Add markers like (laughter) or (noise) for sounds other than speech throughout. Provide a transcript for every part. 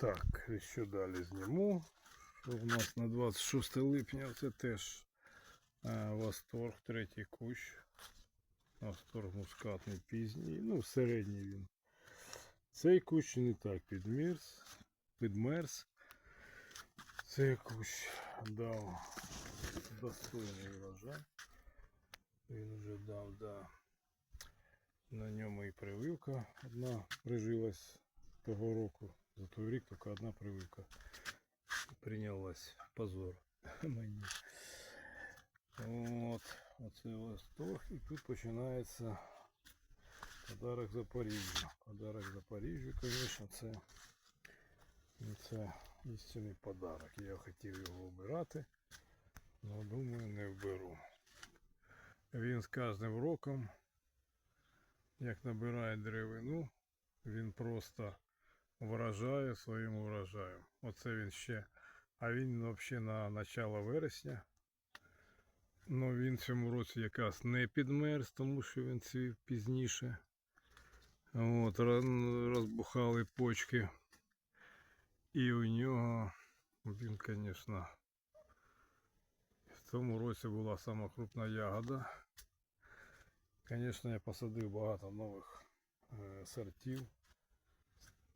Так, що далі зніму? Що в нас на 26 липня це теж е, восторг, третій кущ. Восторг мускатний пізній, ну середній він. Цей кущ не так підмерз, підмерз. Цей кущ дав достойний врожай. Він вже дав, да. На ньому і прививка одна прижилась того року. За той рік тільки одна прививка прийнялась. Позор (laughs) мені. От, оце восторг. І тут починається подарок Запоріжжю. Подарок Запоріжжю, звісно, це, це істинний подарок. Я хотів його обирати, але думаю, не вберу. Він з кожним роком, як набирає деревину, він просто вражає своїм урожаєм. Оце він ще. А він взагалі на начало вересня. Ну він в цьому році якраз не підмерз, тому що він цвів пізніше. От, розбухали почки. І у нього він, звісно, в цьому році була сама крупна ягода. Звісно, я посадив багато нових е, сортів.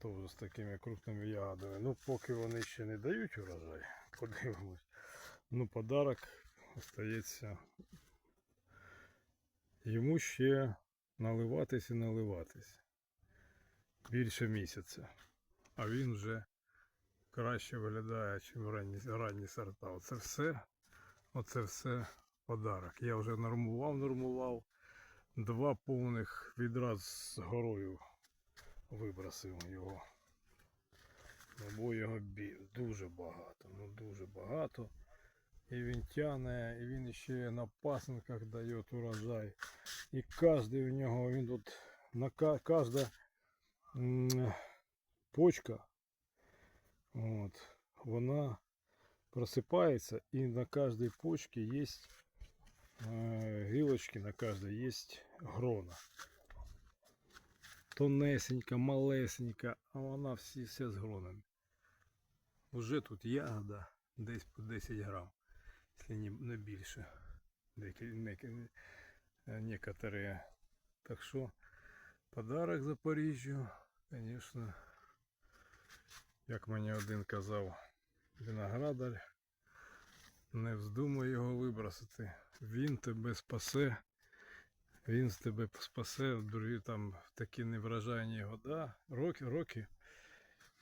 Теж з такими крупними ягодами. Ну, поки вони ще не дають урожай, (laughs) подивимось. Ну, подарок остається йому ще наливатись і наливатись. Більше місяця. А він вже краще виглядає, ніж ранні, ранні сорта. Оце все, оце все подарок. Я вже нормував, нормував. Два повних відра з горою вибросив його. Ну, Бо його бі... дуже багато, ну дуже багато. І він тяне, і він ще на пасинках дає урожай. І кожен у нього, він тут на ка- кожна м, почка, от, вона просипається і на кожній почці є е, гілочки, на кожній є грона. Тонесенька, малесенька, а вона всі все з гронами. Уже тут ягода десь по 10 грам, якщо не, більше. Е, некоторые. Так що подарок Запоріжжю, звісно, як мені один казав, виноградар, не вздумай його вибросити. Він тебе спасе. Він з тебе спасе другі там такі невражайні года, роки, роки.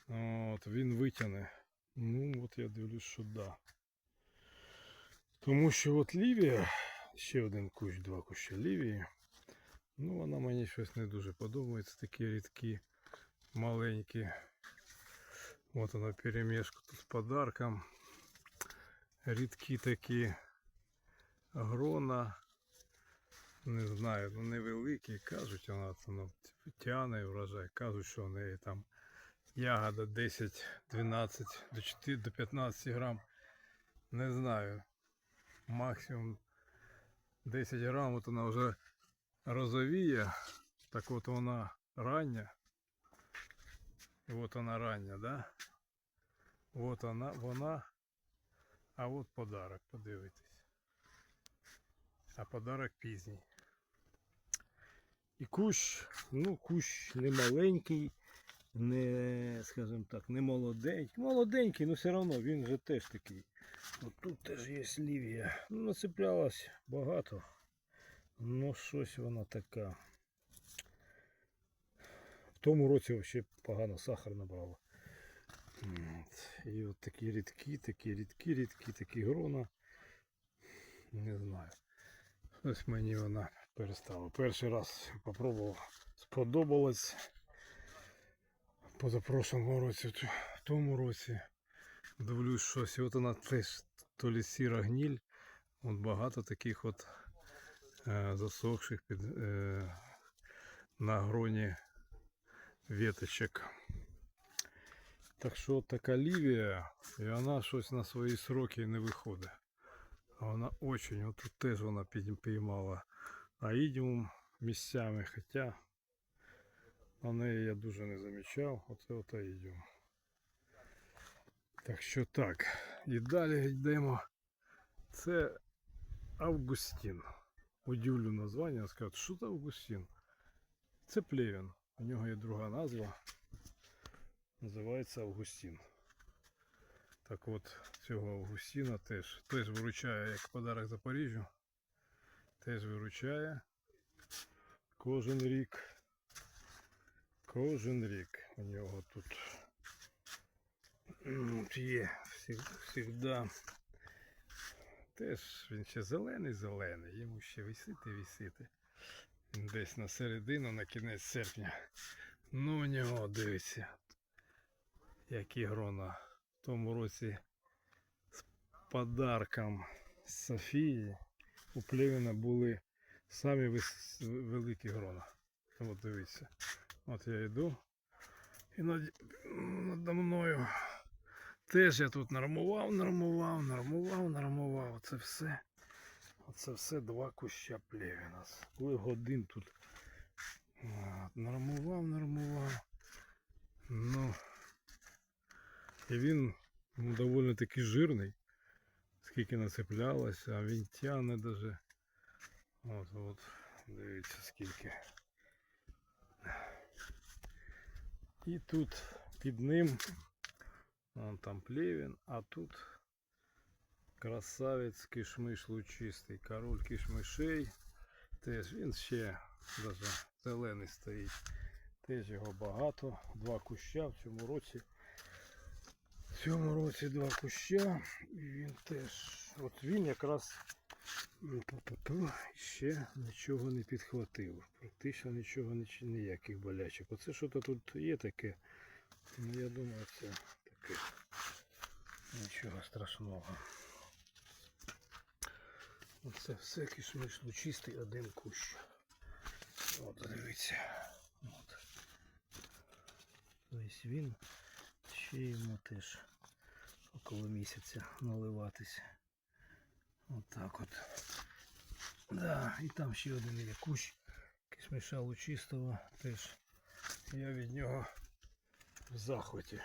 От, він витягне. Ну, от я дивлюсь, що да. Тому що от Лівія, ще один кущ, два куща Лівії. Ну, вона мені щось не дуже подобається. Такі рідкі, маленькі. От вона перемішку тут з подарком. Рідкі такі грона. Не знаю, ну невеликі. Кажуть, вона це ну, тяне врожай. Кажуть, що в неї там ягода 10, 12 до 4, до 15 грам. Не знаю. Максимум 10 грам, от вона вже розовіє. Так от вона рання. І от вона рання, да? От вона, вона. А от подарок, подивитесь. А подарок пізній. І кущ, ну, кущ не маленький, не, скажімо так, не молоденький. Молоденький, але все одно він же теж такий. От тут теж є лівія. Ну, нацеплялась багато. Ну, щось вона така. В тому році взагалі погано сахар набрала. І от такі рідкі, такі рідкі, рідкі, такі грона. Не знаю. Ось мені вона перестала. Перший раз попробував, сподобалось. Позапрошлому році, в тому році дивлюсь щось. От вона теж то лі сіра гніль. От багато таких от е, засохших під, е, на гроні веточок. Так що така лівія, і вона щось на свої сроки не виходить. А вона очень, от тут теж вона під- піймала аїдіум місцями, хоча на неї я дуже не замічав. Оце от аїдіум. Так що так. І далі йдемо. Це Августін. Удивлю названня, скажу, що це Августін? Це плевін. У нього є друга назва. Називається Августін. Так от, цього Августіна теж, теж виручає як подарок Запоріжжю. Теж виручає кожен рік. Кожен рік у нього тут м, є завжди. Теж він ще зелений зелений, йому ще висити висити. Він Десь на середину, на кінець серпня. Ну у нього дивіться. Які грона. В тому році з подарком Софії у Плевіна були самі великі грона. От дивіться. От я йду. І над, надо мною. Теж я тут нормував, нормував, нормував, нормував. Це все. Оце все два куща плевіна. Коли годин тут нормував, нормував. Ну. І він доволі таки жирний. Скільки нацеплялося, а він тягне даже. От, от, дивіться скільки. І тут під ним Вон там плевін, а тут красавець кишмиш лучистий, король кишмишей. Теж він ще даже зелений стоїть. Теж його багато. Два куща в цьому році. Цьому році два куща. І він теж. От він якраз ще нічого не підхватив. Практично нічого ніяких болячок. Оце що то тут є таке. Ну я думаю, це таке. Нічого страшного. Оце все кишмиш лучистий один кущ. От дивіться. От. Тобто він ще йому теж около місяця наливатися. От от. Да, і там ще один є кущ кишмиша лучистого теж. Я від нього в захваті.